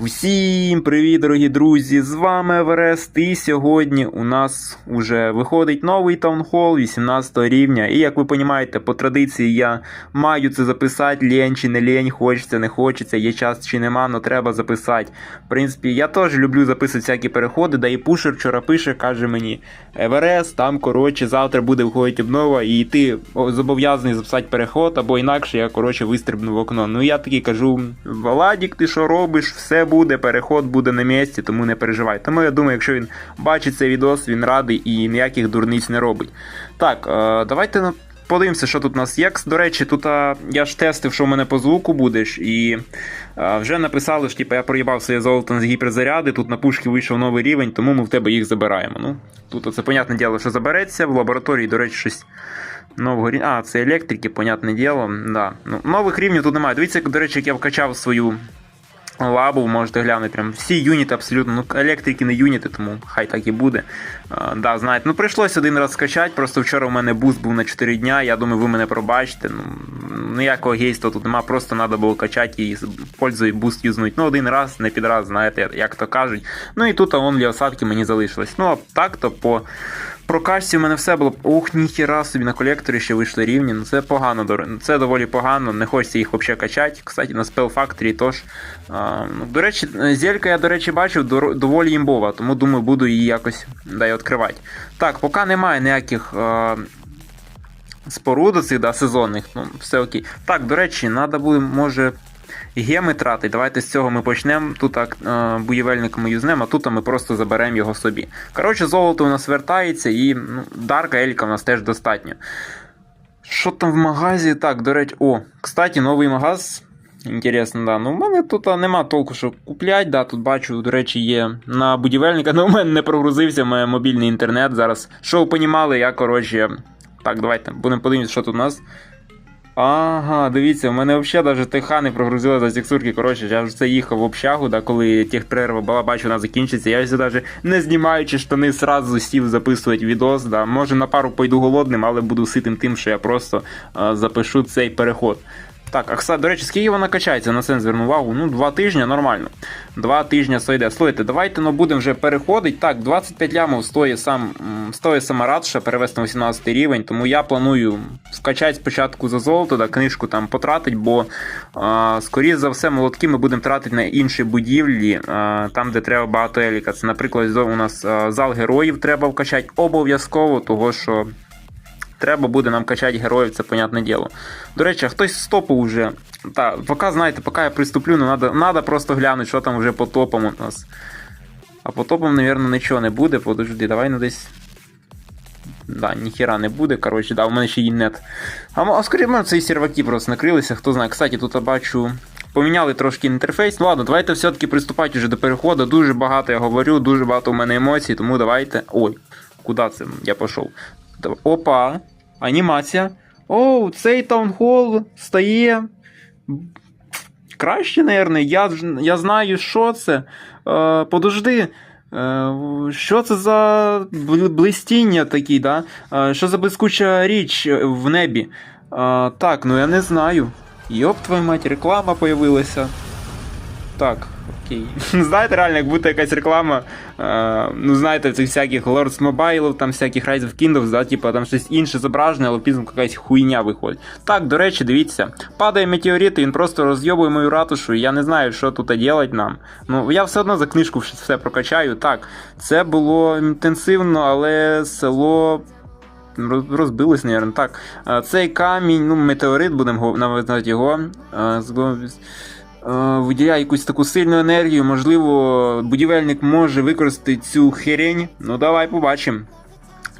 Всім привіт, дорогі друзі! З вами Еверест, і сьогодні у нас уже виходить новий таунхол 18 рівня. І як ви розумієте, по традиції я маю це записати, лень чи не лень, хочеться, не хочеться, є час чи нема, але треба записати. В принципі, я теж люблю записувати всякі переходи, да і пушер вчора пише, каже мені: Еверест, там коротше, завтра буде виходити обнова, і ти зобов'язаний записати переход, або інакше я коротше вистрибну в окно. Ну я такий кажу: Владік, ти що робиш? Все буде, переход буде на місці, тому не переживай. Тому я думаю, якщо він бачить цей відос, він радий і ніяких дурниць не робить. Так, е, давайте подивимося, що тут у нас є. До речі, тут я ж тестив, що в мене по звуку будеш, і вже написали, що типу, я проїбав своє золото з гіперзаряди, тут на пушки вийшов новий рівень, тому ми в тебе їх забираємо. Ну, тут це, понятне діло, що забереться. В лабораторії, до речі, щось нового рівня. А, це електрики, понятне діло. Да. Ну, нових рівнів тут немає. Дивіться, до речі, як я вкачав свою лабу, можете глянути. Прям всі юніти абсолютно. Ну, електрики не юніти, тому хай так і буде. А, да, знаєте, ну прийшлось один раз скачати. Просто вчора у мене буст був на 4 дня. Я думаю, ви мене пробачите. Ну, ніякого гейства тут нема, просто треба було качати і пользою буст юзнуть. Ну, один раз, не підраз, знаєте, як то кажуть. Ну і тут онлі осадки мені залишилось. Ну, а так-то по. Про кашці в мене все було. Ох, ніхіра собі на колекторі ще вийшли рівні. Ну це погано, це доволі погано, не хочеться їх взагалі качати. Кстати, на Spell Factory теж. А, ну, до речі, зелька я, до речі, бачив доволі імбова, тому думаю, буду її якось да, й відкривати. Так, поки немає ніяких. А... Споруд цих да, сезонних, ну все окей. Так, до речі, треба буде, може, геми. Давайте з цього ми почнемо. Тут е, будівельника ми юзнемо, а тут ми просто заберемо його собі. Коротше, золото у нас вертається і ну, дарка Елька у нас теж достатньо. Що там в магазі? Так, до речі, о, кстати, новий магаз. Інтересно, да. Ну, у мене тут нема толку, що куплять. Да, тут бачу, до речі, є на будівельника. Ну, у мене не прогрузився моє мобільний інтернет зараз. Що ви понімали, я, коротше. Так, давайте будемо подивитися, що тут у нас. Ага, дивіться, у мене взагалі навіть ТХ не прогрузила за текстурки. Коротше, я вже це їхав в общагу, да, коли техперерва була, бачу, вона закінчиться. Я навіть не знімаючи штани, сразу сів записувати відос. Да. Може на пару пойду голодним, але буду ситим тим, що я просто а, запишу цей переход. Так, а кстати, до речі, скільки вона качається, на це зверну увагу. Ну, два тижні нормально. Два тижні сойде. Слухайте, давайте ну, будемо вже переходити. Так, 25 лямов стоїть сам стоїть сама радша перевести на 18 рівень, тому я планую скачати спочатку за золото, да, книжку там потратити, бо а, скоріше за все молотки ми будемо тратити на інші будівлі, а, там, де треба багато еліка. Це, наприклад, у нас зал героїв треба вкачати обов'язково, того що. Треба буде нам качати героїв, це понятне діло. До речі, хтось стопив вже. Та, поки, знаєте, поки я приступлю, ну надо, надо просто глянути, що там вже по топам у нас. А по топам, мабуть, нічого не буде. Подожди, давай ну десь. Да, ніхіра не буде. Коротше, да, у мене ще є нет. А, а скоріше, мене це і серваки просто накрилися, хто знає. Кстати, тут я бачу. Поміняли трошки інтерфейс. Ну ладно, давайте все-таки приступати вже до переходу. Дуже багато я говорю, дуже багато у мене емоцій, тому давайте. Ой, куди це я пішов? Опа, анімація. О, цей таунхол стає. Краще, наверное. Я, я знаю, що це. Е, подожди. Е, що це за блистіння такі, да? Е, що за блискуча річ в небі? Е, так, ну я не знаю. Йоп, твою мать, реклама появилася. Так, окей. Знаєте, реально, як будто якась реклама, е, ну знаєте, цих всяких Lords Mobile, там всяких Rise of Kingdoms, да, типа там щось інше зображене, але пізно якась хуйня виходить. Так, до речі, дивіться, падає метеорит, і він просто розйобує мою ратушу, і я не знаю, що тут делать нам. Ну, я все одно за книжку все прокачаю. Так, це було інтенсивно, але село. роз- Розбилось, мабуть. Так. Е, Цей камінь, ну, метеорит, будемо називати його. Е, виділяє якусь таку сильну енергію. Можливо, будівельник може використати цю херень. Ну, давай побачимо.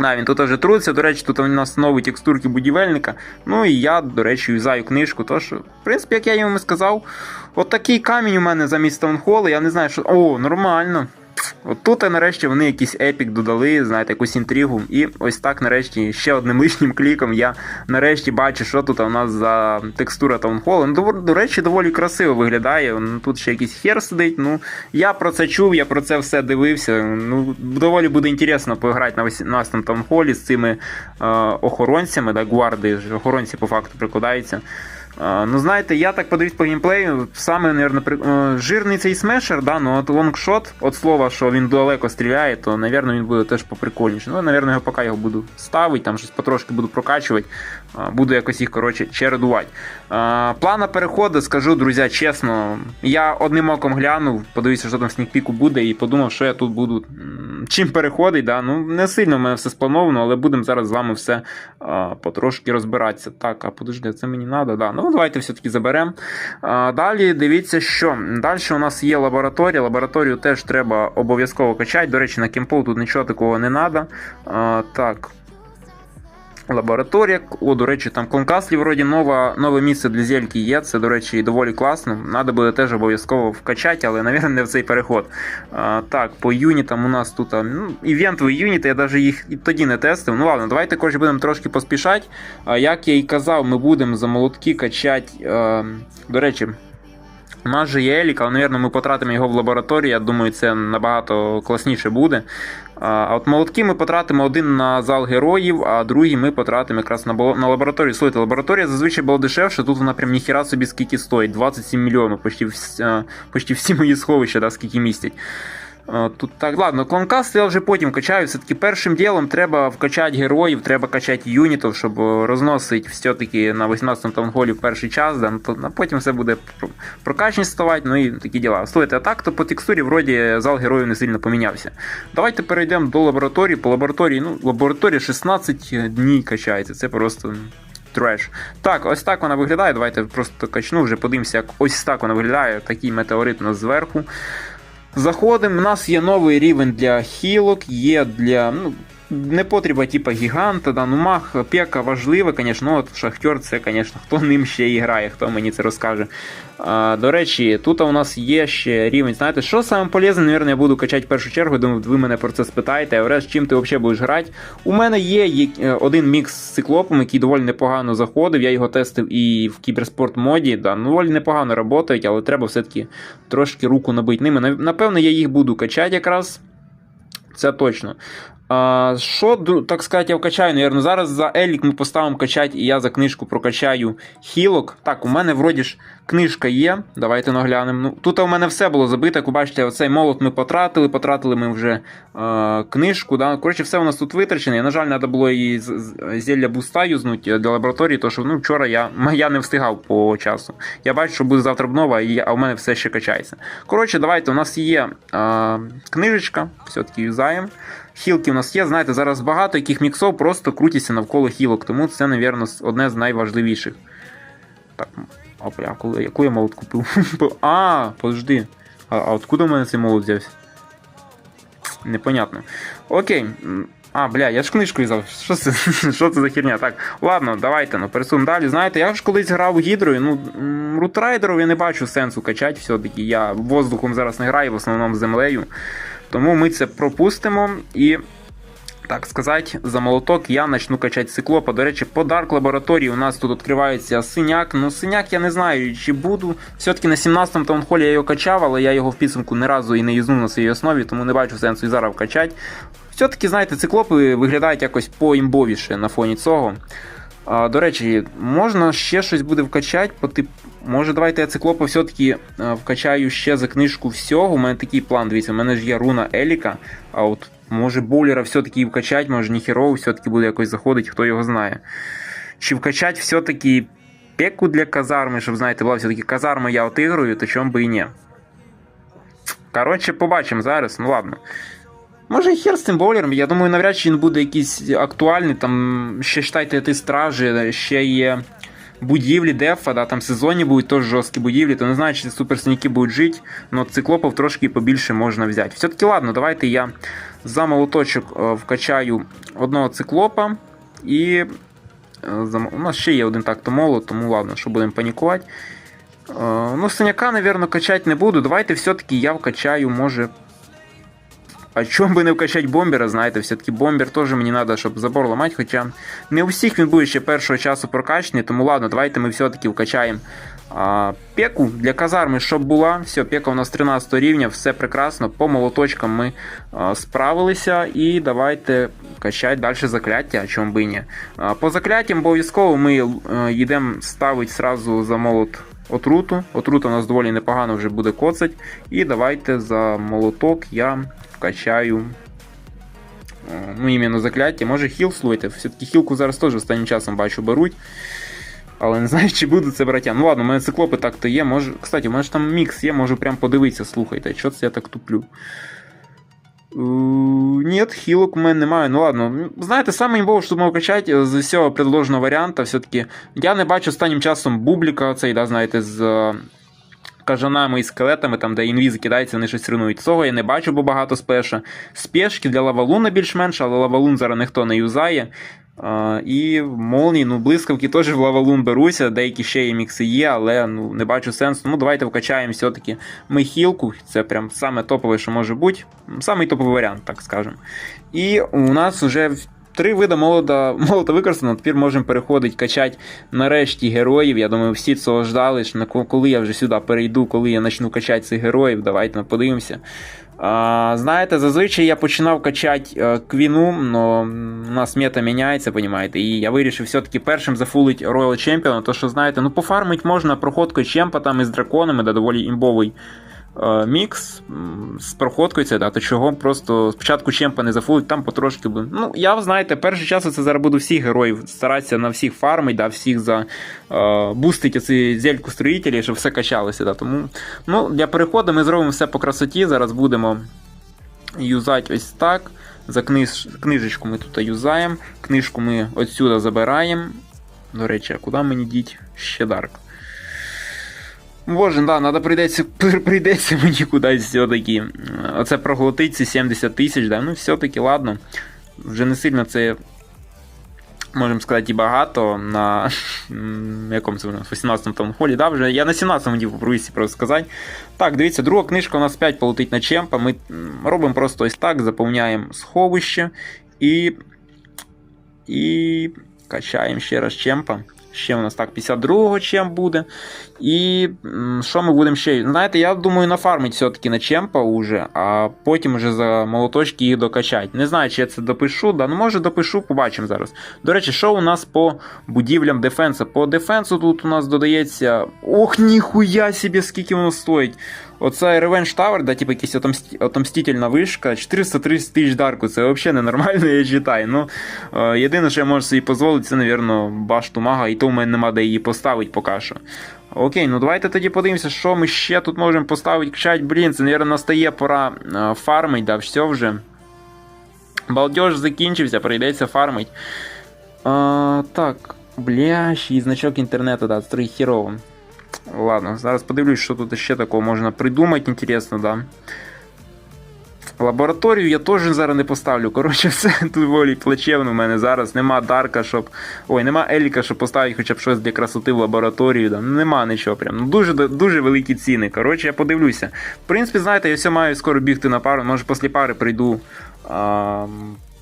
Да, він тут вже трудиться. До речі, тут у нас нові текстурки будівельника. Ну і я, до речі, юзаю книжку. Тож, в принципі, як я йому сказав, от камінь у мене замість таунхолу, я не знаю, що. О, нормально. От тут нарешті вони якийсь епік додали, знаєте, якусь інтригу. І ось так нарешті ще одним лишнім кліком я нарешті бачу, що тут у нас за текстура таунхолу. Ну, до, до речі, доволі красиво виглядає. Ну, тут ще якийсь хер сидить. Ну, я про це чув, я про це все дивився. Ну, доволі буде інтересно пограти на 18 таунхолі з цими е, охоронцями, да, гварди, охоронці по факту прикладаються. Ну, знаєте, я так подивився по геймплею, саме, при... е, жирний цей смешер, да, ну от лонгшот, от слова, що він далеко стріляє, то, наверное, він буде теж поприкольніше. Ну, наверное, його поки його буду ставити, там щось потрошки буду прокачувати, буду якось їх, коротше, чередувати. Плана переходу, скажу, друзі, чесно, я одним оком глянув, подивився, що там в снікпіку буде, і подумав, що я тут буду чим переходить. Да? Ну, не сильно в мене все сплановано, але будемо зараз з вами все потрошки розбиратися. Так, а подожди, це мені треба, да. Ну, давайте все-таки заберемо. Далі дивіться, що. Далі у нас є лабораторія. Лабораторію теж треба обов'язково качати. До речі, на кемпу тут нічого такого не треба. Так. Лабораторія. О, до речі, там Конкаслі вроді нова, нове місце для зельки є. Це, до речі, доволі класно. Надо буде теж обов'язково вкачати, але, навірно, не в цей переход. А, так, по юнітам у нас тут ну, івентові юніти, я навіть їх і тоді не тестив. Ну ладно, давайте коротше, будемо трошки поспішати. А, як я і казав, ми будемо за молотки качати. До речі. У нас же є Елік, але, мабуть, ми потратимо його в лабораторії. Я думаю, це набагато класніше буде. А от молотки ми потратимо один на зал героїв, а другий ми потратимо якраз на, на лабораторію. Слухайте, лабораторія зазвичай була дешевша, тут вона прям ніхіра собі скільки стоїть. 27 мільйонів, почти, вс- почти всі мої сховища, да, скільки містять. Тут так, ладно, клонкаст я вже потім качаю. Все-таки першим ділом треба вкачати героїв, треба качати юнітів, щоб розносити все-таки на 18 таунголі перший час, да, ну, а потім все буде про- прокачність ставати, ну і такі діла. Слухайте, а так то по текстурі вроді зал героїв не сильно помінявся. Давайте перейдемо до лабораторії. По лабораторії, ну, лабораторія 16 днів качається, це просто. Треш. Так, ось так вона виглядає. Давайте просто качну, вже подивимося, як ось так вона виглядає. Такий метеорит у нас зверху. Заходимо, у нас є новий рівень для хілок, є для. ну, не потреба, типа гіганта, да, ну мах, пека важлива, звісно, ну, от шахтер, це, звісно, хто ним ще і грає, хто мені це розкаже. А, до речі, тут у нас є ще рівень. Знаєте, що саме полезне, мабуть, я буду качати в першу чергу. Думаю, ви мене про це спитаєте. Еврес, чим ти взагалі будеш грати? У мене є є- е, один мікс з циклопом, який доволі непогано заходив. Я його тестив і в кіберспорт моді. Да, ну, доволі непогано працюють, але треба все-таки трошки руку набити ними. Напевно, я їх буду качати якраз. Це точно. Що, так сказати, я вкачаю, наверное, зараз за Елік ми поставимо качати, і я за книжку прокачаю хілок. Так, у мене вроді ж книжка є. Давайте наглянемо. Ну, тут у мене все було забито. Як ви бачите, оцей молот ми потратили, потратили ми вже е, книжку. Да? Коротше, все у нас тут витрачене. На жаль, треба було з- зілля буста юзнути для лабораторії, тому що ну, вчора я, я не встигав по часу. Я бачу, що буде завтра обнова, а у мене все ще качається. Коротше, давайте, у нас є е, книжечка, все-таки юзаємо. Хілки у нас є, знаєте, зараз багато яких міксов просто крутяться навколо хілок, тому це, напевно, одне з найважливіших. Так, а, коли, яку я молот купив? а, подожди. А, а откуда у мене цей молот взявся? Непонятно. Окей. А, бля, я ж книжку взяв. Що це, що це за херня? Так, ладно, давайте ну, пересунемо далі. Знаєте, я ж колись грав гідрою, ну, рутрайдеров я не бачу сенсу качати все-таки. Я воздухом зараз не граю, в основному землею. Тому ми це пропустимо і. Так сказати, за молоток я почну качати циклопа. До речі, по Dark лабораторії у нас тут відкривається синяк. Ну, синяк я не знаю, чи буду. Все-таки на 17-му таунхолі я його качав, але я його в підсумку ні разу і не юзнув на своїй основі, тому не бачу сенсу і зараз вкачати. Все-таки, знаєте, циклопи виглядають якось поімбовіше на фоні цього. А, до речі, можна ще щось буде вкачати по тип. Може, давайте я циклопа все-таки е, вкачаю ще за книжку всього. У мене такий план, дивіться, у мене ж є руна Еліка, а от може боулера все-таки і вкачать, може ніхерово все-таки буде якось заходить, хто його знає. Чи вкачать все-таки пеку для казарми, щоб, знаєте, була все-таки казарма я отигрую, то чому би і ні. Коротше, побачимо зараз, ну ладно. Може, і хер з цим боулером, я думаю, навряд чи він буде якийсь актуальний. Там ще читайте ті стражі, ще є будівлі дефа, да, там сезонні будуть теж жорсткі будівлі, то не знаю, чи суперсніки будуть жити, але циклопів трошки побільше можна взяти. Все-таки ладно, давайте я за молоточок е, вкачаю одного циклопа і. е, У нас ще є один так-то молот, тому ладно, що будемо панікувати. Е, Ну, синяка, напевно, качати не буду. Давайте все-таки я вкачаю, може. А чому би не вкачати бомбера, знаєте, все-таки бомбер теж мені треба, щоб забор ламати, хоча не у всіх він буде ще першого часу прокачаний, тому ладно, давайте ми все-таки вкачаємо а, пеку для казарми, щоб була. Все, пека у нас 13 рівня, все прекрасно. По молоточкам ми а, справилися. І давайте качати далі закляття, чому би ні. А, по закляттям обов'язково ми йдемо ставити сразу за молот отруту. Отрута у нас доволі непогано вже буде коцать. І давайте за молоток я вкачаю. е, Ну, іменно закляття. Може хіл слухайте. Все-таки хілку зараз теж останнім часом бачу беруть. Але не знаю, чи буду це браття. Ну ладно, у мене циклопи так-то є. Може... Кстати, у мене ж там мікс є, можу прям подивитися, слухайте, що це я так туплю. Ні, хілок у мене немає. Ну ладно. Знаєте, саме імбово, що можу качати з всього предложеного варіанта, все-таки я не бачу останнім часом бубліка, цей, да, знаєте, з кажанами і скелетами, там, де інвізи кидаються, вони щось руйнують. Цього я не бачу, бо багато спеша. Спешки для лавалуна більш-менш, але лавалун зараз ніхто не юзає. А, і молнії, ну, блискавки теж в лавалун беруся, деякі ще є мікси є, але ну, не бачу сенсу. Ну, давайте вкачаємо все-таки ми хілку. Це прям саме топове, що може бути. Самий топовий варіант, так скажемо. І у нас вже три види молота, молота використано. Тепер можемо переходити, качати нарешті героїв. Я думаю, всі цього ждали. що Коли я вже сюди перейду, коли я почну качати цих героїв, давайте ми подивимося. А, знаєте, зазвичай я починав качати е, квіну, але у нас мета міняється, понімаєте, і я вирішив все-таки першим зафулити Royal Champion, то що знаєте, ну пофармить можна проходкою чемпа там із драконами, де доволі імбовий мікс з проходкою це, да, то чого просто спочатку чемпа не зафулить, там потрошки. Ну, я, знаєте, перший час це зараз буду всіх героїв старатися на всіх фармить, да, всіх за е, бустить оці зельку строїтелі, щоб все качалося. Да, тому ну, для переходу ми зробимо все по красоті. Зараз будемо юзати ось так. За книж... книжечку ми тут юзаємо. Книжку ми отсюди забираємо. До речі, а куди мені діть ще дарк? Боже, да, надо прийдеться, прийдеться мені кудись все-таки. Оце проглотить ці 70 тисяч, да. Ну, все-таки, ладно. Вже не сильно це. Можемо сказати, і багато на якому це у нас 18 там холі, да, вже я на 17 хотів попробуюся просто сказати. Так, дивіться, друга книжка у нас 5 полетить на чемпа. Ми робимо просто ось так, заповняємо сховище і. І качаємо ще раз чемпа. Ще у нас так 52-го чемп буде. І що ми будемо ще? Знаєте, я думаю, нафармить все-таки на чемпа уже, а потім вже за молоточки їх докачати. Не знаю, чи я це допишу, да, ну може допишу, побачимо зараз. До речі, що у нас по будівлям дефенса? По дефенсу тут у нас додається. Ох, ніхуя собі, скільки воно стоїть. Оце Revenge Tower, да, типу якась отомсті... отомстительна вишка, 430 тисяч дарку, це взагалі ненормально, я читаю. Ну, е, єдине, що я можу собі дозволити, це, напевно, башту мага, і то в мене нема де її поставити поки що. Окей, ну давайте тоді подивимося, що ми ще тут можемо поставити. Качать, блін, це, мабуть, настає пора е, фармить, да, все вже. Балдеж закінчився, прийдеться фармить. А, так, бля, ще значок інтернету, да, стрій хірово. Ладно, зараз подивлюсь, що тут ще такого можна придумати, інтересно, да. Лабораторію я теж зараз не поставлю. Коротше, все тут волі плачевно. У мене зараз нема Дарка, щоб. Ой, нема Еліка, щоб поставити хоча б щось для красоти в лабораторію. Да. Нема нічого прям. Ну, дуже, дуже великі ціни. Коротше, я подивлюся. В принципі, знаєте, я все маю скоро бігти на пару. Може, після пари прийду а,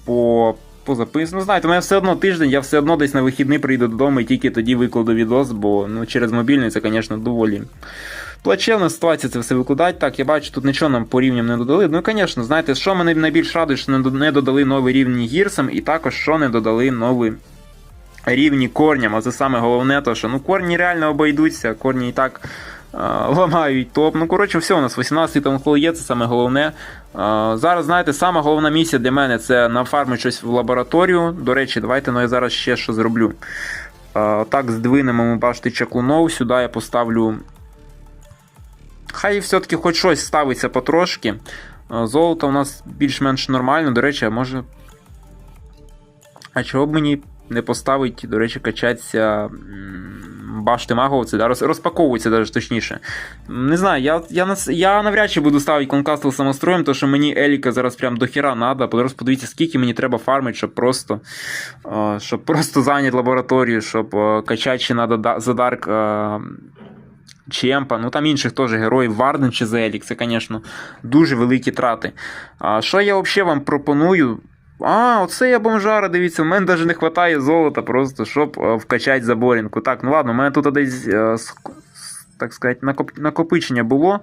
по. По запису. Ну, знаєте, у мене все одно тиждень, я все одно десь на вихідний прийду додому і тільки тоді викладу відос, бо ну, через мобільний це, звісно, доволі плачевна ситуація це все викладати. Так, я бачу, тут нічого нам по рівням не додали. Ну, звісно, знаєте, що мене найбільш радує, що не додали нові рівні гірсам, і також що не додали нові рівні корням. А це саме головне, то що ну корні реально обійдуться, корні і так. Ламають топ. Ну, коротше, все, у нас 18 тонхол є, це саме головне. Зараз, знаєте, сама головна місія для мене це нафармити щось в лабораторію. До речі, давайте ну, я зараз ще що зроблю. Так, здвинемо, ми бачите, чаклунов. Сюди я поставлю Хай все-таки хоч щось ставиться потрошки. Золото у нас більш-менш нормально. До речі, а може. А чого б мені не поставить, до речі, качатися м, башти маговці, да? роз- розпаковуються навіть точніше. Не знаю, я я, я навряд чи буду ставити конкастл самостроєм, тому що мені Еліка зараз прям до хіра надо. Просто подивіться, скільки мені треба фармити, щоб просто, щоб просто зайняти лабораторію, щоб качати ще надо за дарк. Чемпа, ну там інших теж героїв, Варден чи Зелік, це, звісно, дуже великі трати. А що я взагалі вам пропоную? А, оце я бомжара, дивіться, в мене навіть не вистачає золота, просто щоб е, вкачати заборінку. Так, ну ладно, у мене тут десь, е, так сказати, накоп... накопичення було.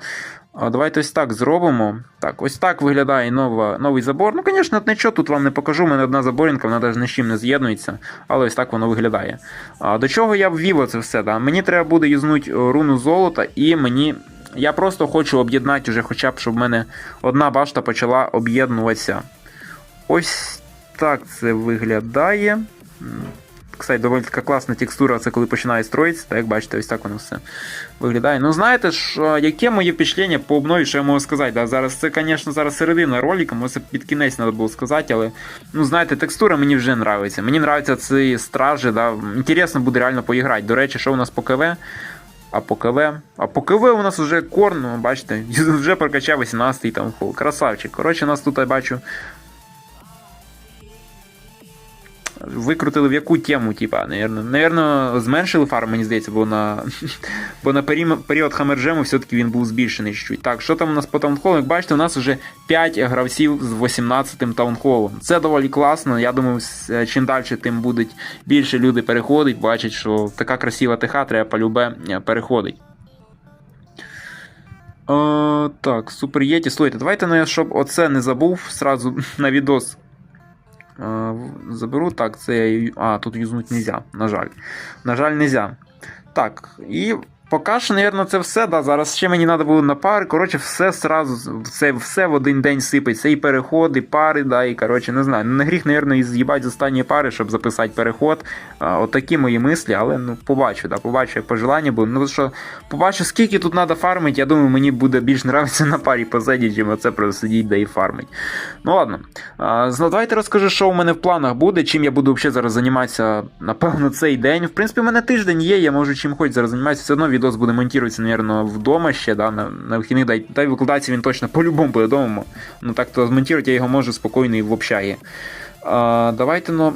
Давайте ось так зробимо. Так, ось так виглядає нова, новий забор. Ну, звісно, нічого тут вам не покажу. У мене одна заборінка, вона навіть з чим не з'єднується, але ось так воно виглядає. А, до чого я ввів це все? Да? Мені треба буде юзнути е, руну золота, і мені. Я просто хочу об'єднати вже хоча б, щоб в мене одна башта почала об'єднуватися. Ось так це виглядає. Кстати, доволі така класна текстура, це коли починає строїтися, так як бачите, ось так воно все виглядає. Ну, знаєте ж, яке моє впечатлення по обнові, що я можу сказати? Да? Зараз це, звісно, зараз середина ролика, може під кінець треба було сказати, але ну, знаєте, текстура мені вже нравиться. Мені нравляться ці стражі, да? інтересно буде реально поіграти. До речі, що у нас по КВ? А по КВ? А по КВ у нас вже корн, ну, бачите, вже прокачав 18-й там фол. Красавчик. Коротше, у нас тут я бачу. Викрутили в яку тему, типа, наверно, наверно, зменшили фарм, мені здається, бо на, бо на період, Хамерджему все-таки він був збільшений чуть. Так, що там у нас по таунхолу? Як бачите, у нас вже 5 гравців з 18-м таунхолом. Це доволі класно. Я думаю, чим далі, тим будуть більше люди переходить, бачать, що така красива ТХ треба полюбе е, переходить. О, так, супер Єті. Слухайте, давайте, ну щоб оце не забув, сразу на відос е, заберу. Так, це я. А, тут юзнуть нельзя, на жаль. На жаль, нельзя. Так, і поки що, мабуть, це все. Да, зараз ще мені треба було на пари. Коротше, все сразу, все, все в один день сипеться. І переходи, і пари, да, і коротше, не знаю. Не гріх, мабуть, і з'їбати з останньої пари, щоб записати переход. А, от мої мислі, але ну, побачу, да, побачу, як пожелання буде. Ну, що, побачу, скільки тут треба фармити, я думаю, мені буде більш нравитися на парі позаді, чим оце просто сидіть да і фармить. Ну ладно. А, давайте розкажу, що у мене в планах буде, чим я буду взагалі зараз займатися, напевно, цей день. В принципі, у мене тиждень є, я можу чим хоч зараз займатися. Все одно відос буде монтуватися, мабуть, вдома ще, да, на, на вихідних, да, та й викладатися він точно по-любому буде вдома. Ну так то змонтувати я його можу спокійно і в общагі. А, давайте, ну.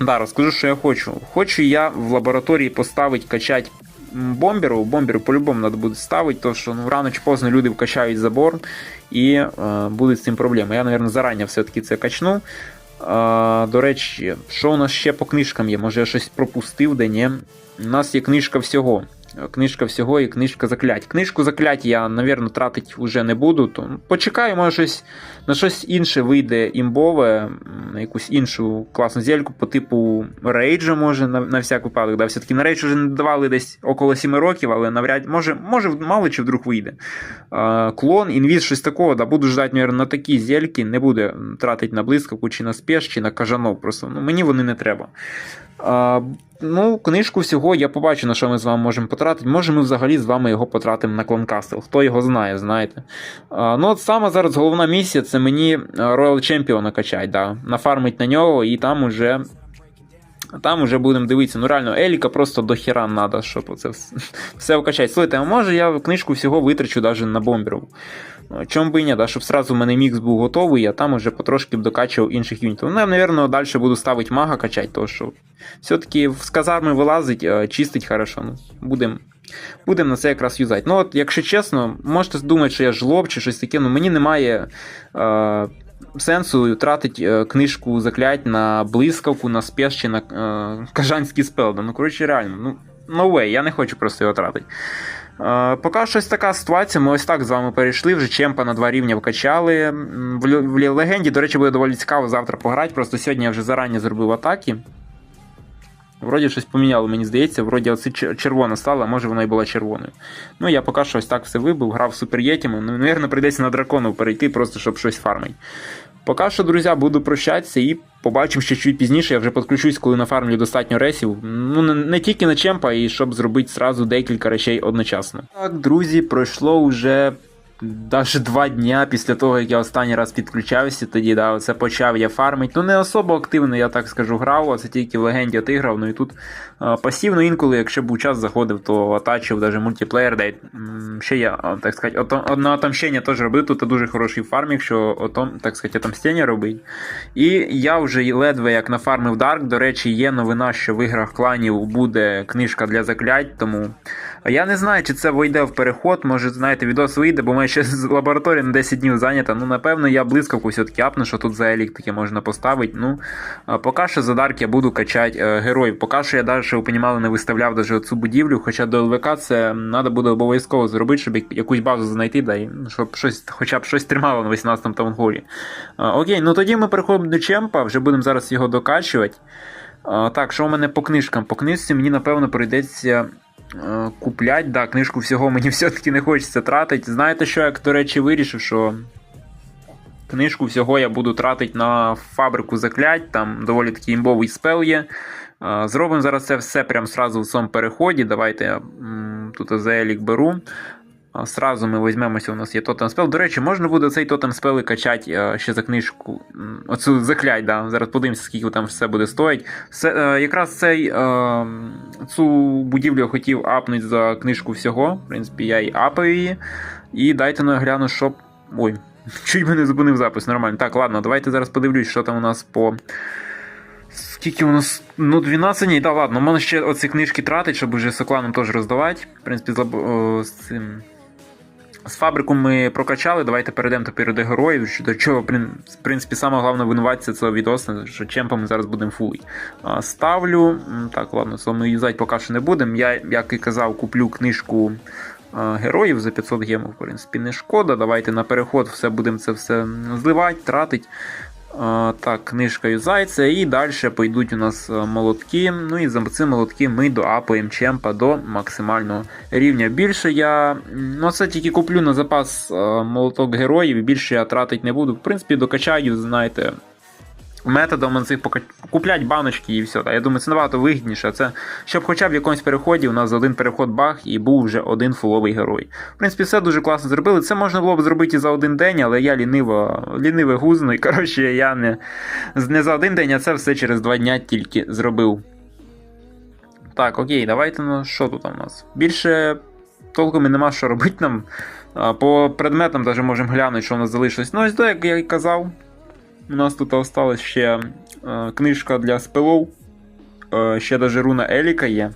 Да, розкажу, що я хочу. Хочу я в лабораторії поставити качати бомберу. Бомберу по-любому треба буде ставити, тому що ну, рано чи поздно люди вкачають забор і е, будуть з цим проблеми. Я, мабуть, зарані все-таки це качну. Е, до речі, що у нас ще по книжкам є? Може я щось пропустив, де ні? У нас є книжка всього. Книжка всього і книжка заклять. Книжку заклять я, мабуть, тратити вже не буду. То почекаю, може щось на щось інше вийде імбове, на якусь іншу класну зельку по типу рейджа, може, на, на всяк випадок. Да, все-таки на рейдж вже не давали десь около 7 років, але навряд може, може мало чи вдруг вийде. А, клон, інвіз, щось такого, да, буду ждати, мабуть, на такі зельки, не буде тратити на блискавку, чи на спеш, чи на кажанов. Просто ну, мені вони не треба. А, ну, книжку всього я побачу, на що ми з вами можемо потратити. Може, ми взагалі з вами його потратимо на кланкастл. Хто його знає, знаєте. А, ну, от саме зараз головна місія це мені е, Royal Champion накачати, да. нафармить на нього, і там уже. Там уже будемо дивитися. Ну реально, Еліка просто до хіра треба, щоб це все, все вкачати. Слухайте, а може я книжку всього витрачу навіть на бомберу. Ну, Чому би і ні, да, щоб сразу в мене мікс був готовий, а там уже потрошки б докачував інших юнітів. Ну, я, мабуть, далі буду ставити мага качати, тому що все-таки з казарми вилазить, е, чистить хорошо. Ну, будемо будем на це якраз юзати. Ну, от, якщо чесно, можете думати, що я жлоб чи щось таке, ну мені немає. Е, Сенсу тратити е, книжку заклять на блискавку, на спеш чи на е, кажанський спел. Ну, коротше, реально, ну, no way, я не хочу просто його тратити. Е, поки щось така ситуація, ми ось так з вами перейшли, вже чемпа на два рівня вкачали. В, легенді, до речі, буде доволі цікаво завтра пограти. Просто сьогодні я вже зарані зробив атаки. Вроді щось поміняло, мені здається, вроді оце червона стала, а може вона і була червоною. Ну, я поки що ось так все вибив, грав суперєтіми. Ну, навірно, прийдеться на дракону перейти, просто щоб щось фармить. Поки що, друзі, буду прощатися і побачимо ще чуть пізніше. Я вже підключусь, коли нафармлю достатньо ресів. Ну, не, не тільки на чемпа, і щоб зробити зразу декілька речей одночасно. Так, друзі, пройшло вже навіть два дня після того, як я останній раз підключався, тоді да, оце почав я фармити. Ну, не особо активно, я так скажу, грав, а це тільки в легенді отиграв. Ну і тут а, пасивно інколи, якщо був час заходив, то атачив навіть мультиплеєр, де ще я, так сказати, одне отомщення теж робив, тут дуже хороший фарм, якщо отом, так сказати, отомстення робить. І я вже ледве як нафармив Дарк. До речі, є новина, що в іграх кланів буде книжка для заклять, тому. Я не знаю, чи це вийде в переход, може, знаєте, відос вийде, бо ми ще з лабораторії на 10 днів зайнята. Ну, напевно, я блискавку все-таки апну, що тут за елік таке можна поставити. Ну, поки що за Дарк я буду качати е, героїв. Поки що я навіть, ви понімали, не виставляв даже цю будівлю, хоча до ЛВК це треба буде обов'язково зробити, щоб якусь базу знайти, да, ну, щоб щось, хоча б щось тримало на 18-му таунголі. Окей, ну тоді ми переходимо до Чемпа, вже будемо зараз його докачувати. Так, що у мене по книжкам? По книжці мені, напевно, прийдеться куплять. Да, книжку всього мені все-таки не хочеться тратити. Знаєте, що я, до речі, вирішив, що книжку всього я буду тратити на фабрику заклять, там доволі такий імбовий спел є. Е, Зробимо зараз це все прямо сразу в цьому переході. Давайте я тут заелік беру. Сразу ми візьмемося, у нас є тотем спел. До речі, можна буде цей тотем спел качати е, ще за книжку. Оцю заклять, да. Зараз подивимося, скільки там все буде стоїть. Все, е, якраз цей, е, цю будівлю я хотів апнути за книжку всього. В принципі, я і апаю її. І дайте ну, гляну, що. Ой, чуть би зупинив запис, нормально. Так, ладно, давайте зараз подивлюсь, що там у нас по. Скільки у нас. Ну, 12 ні, да, ладно, можна ще оці книжки тратить, щоб уже сокланом теж роздавати. В принципі, з, о, з цим. З фабрику ми прокачали, давайте перейдемо тепер до героїв. До чого, в принципі, саме головне винуватця цього відоса, що чемпом ми зараз будемо фулить. Ставлю. Так, ладно, ми юзати поки що не будемо. Я, як і казав, куплю книжку героїв за 500 гемів, в принципі, не шкода. Давайте на переход все будемо це все зливати, тратити. Так, книжка зайця. і далі пойдуть у нас а, молотки. Ну і за ці молотки ми доапаємо чемпа до максимального рівня. Більше я ну це тільки куплю на запас молоток героїв, більше я тратити не буду. В принципі, докачаю, знаєте. Методом цих куплять баночки і все. Я думаю, це набагато вигідніше. Це щоб хоча б в якомусь переході у нас за один переход бах і був вже один фуловий герой. В принципі, все дуже класно зробили. Це можна було б зробити і за один день, але я ліниво, ліниве гузно, і коротше, я не, не за один день, а це все через два дня тільки зробив. Так, окей, давайте ну що тут у нас? Більше толком і нема що робити нам. По предметам навіть можемо глянути, що у нас залишилось. Ну, ось то, як я і казав. У нас тут осталась ще е, книжка для спелов. Е, ще даже руна Еліка є.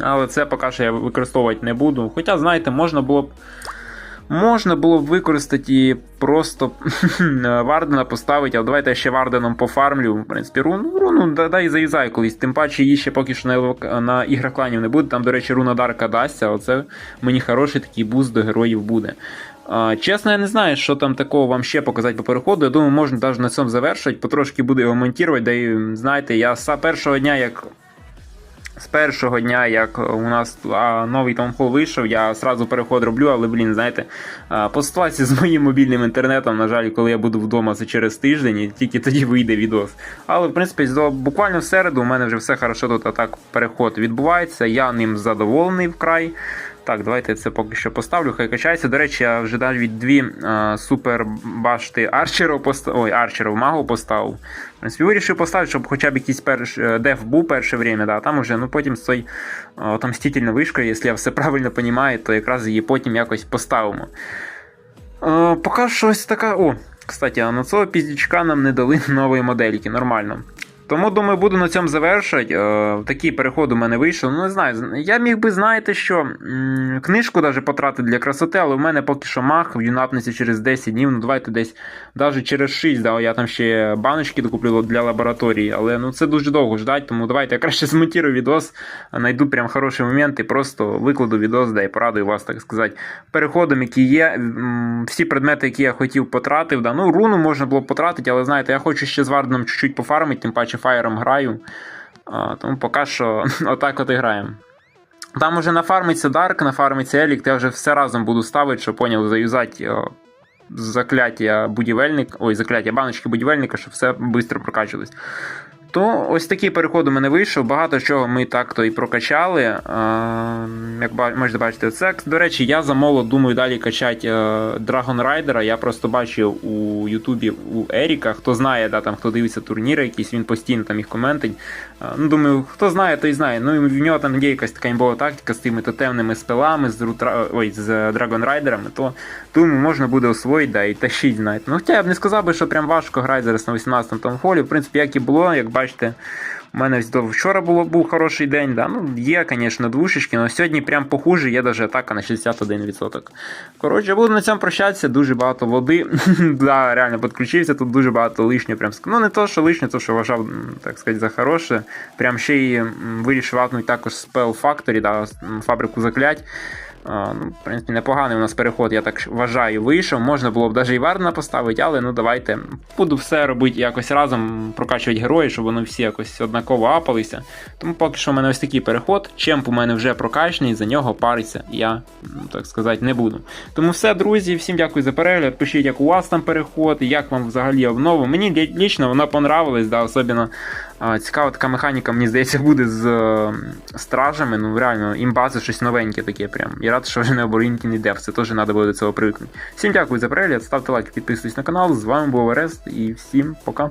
Але це поки що я використовувати не буду. Хоча, знаєте, можна було б. Можна було б використати і просто Вардена поставити, але давайте я ще Варденом пофармлю. В принципі, руну, руну да- дай заюзаю колись. Тим паче її ще поки що на, на іграх кланів не буде. Там, до речі, руна Дарка дасться, оце мені хороший такий буст до героїв буде. Чесно, я не знаю, що там такого вам ще показати по переходу. Я думаю, можна навіть на цьому завершити, потрошки буду його монтувати. Да і знаєте, я з першого дня, як. З першого дня, як у нас а, новий Таунхол вийшов, я сразу переход роблю, але, блін, знаєте, по ситуації з моїм мобільним інтернетом, на жаль, коли я буду вдома, це через тиждень, і тільки тоді вийде відос. Але, в принципі, до- буквально в середу у мене вже все хорошо тут а так переход відбувається. Я ним задоволений вкрай. Так, давайте це поки що поставлю, хай качається. До речі, я вже навіть дві а, супер башти арчерів поставив. Ой, арчерів магу поставив. В принципі, вирішив поставити, щоб хоча б якийсь перш е, деф був перше время, да, там уже, ну потім з цією отомстительною вишкою, якщо я все правильно розумію, то якраз її потім якось поставимо. Е, поки щось така. О, кстати, а на цього піздічка нам не дали нової модельки, нормально. Тому, думаю, буду на цьому завершувати. Е, такий переход у мене вийшов. Ну, не знаю. Я міг би, знаєте, що книжку даже потратити для красоти, але в мене поки що мах в юнапниці через 10 днів. Ну, давайте десь навіть через 6, да, я там ще баночки докуплю для лабораторії, але ну це дуже довго ждать, тому давайте я краще змонтірую відос, знайду прям хороший момент і просто викладу відос, да і порадую вас, так сказати, переходом, які є. Всі предмети, які я хотів, потратив. Да. Ну, руну можна було потратити, але знаєте, я хочу ще з Варденом чуть-чуть пофармити, тим паче фаєром граю. Тому поки що отак от і граємо. Там уже нафармиться Дарк, нафармиться Елік, я вже все разом буду ставити, щоб поняли, заюзати закляття будівельника, ой, закляття баночки будівельника, щоб все швидко прокачувалось. То ось такий переход у мене вийшов. Багато чого ми так-то і прокачали. Е, як можете бачити, це, до речі, я замоло думаю далі качати е, Dragon Rider. Я просто бачив у Ютубі у Еріка. Хто знає, да, там, хто дивиться турніри якісь, він постійно там їх коментить. Е, ну, думаю, хто знає, той знає. Ну і в нього там є якась така імбова тактика з тими тотемними спелами, з, рутра... Ой, з Dragon Rider, то думаю, можна буде освоїти да, і тащить, знаєте. Ну, хоча я б не сказав би, що прям важко грати зараз на 18-му таунфолі. В принципі, як і було, як бачите, у мене вчора було, був хороший день. Да? Ну, є, звісно, двушечки, але сьогодні прям похуже, є навіть атака на 61%. Коротше, буду на цьому прощатися, дуже багато води. да, реально підключився, тут дуже багато лишнього. Прям, ну, не то, що лишнє, то, що вважав, так сказати, за хороше. Прям ще й вирішив апнути також Spell Factory, да, фабрику заклять. Ну, в принципі, непоганий у нас переход, я так вважаю, вийшов. Можна було б навіть і Варна поставити, але ну давайте буду все робити якось разом, прокачувати героїв, щоб вони всі якось однаково апалися. Тому поки що в мене ось такий переход. Чемп у мене вже прокачаний, за нього париться я, м, так сказати, не буду. Тому все, друзі, всім дякую за перегляд. Пишіть, як у вас там переход, як вам взагалі обнова. Мені лічно вона понравилась, да, особливо Цікава така механіка, мені здається, буде з е, стражами. Ну реально, імбази щось новеньке таке. Прям. І рад, що вже не оборінки йде, це теж треба буде до цього привикнути. Всім дякую за перегляд, ставте лайк, підписуйтесь на канал. З вами був Арест і всім пока.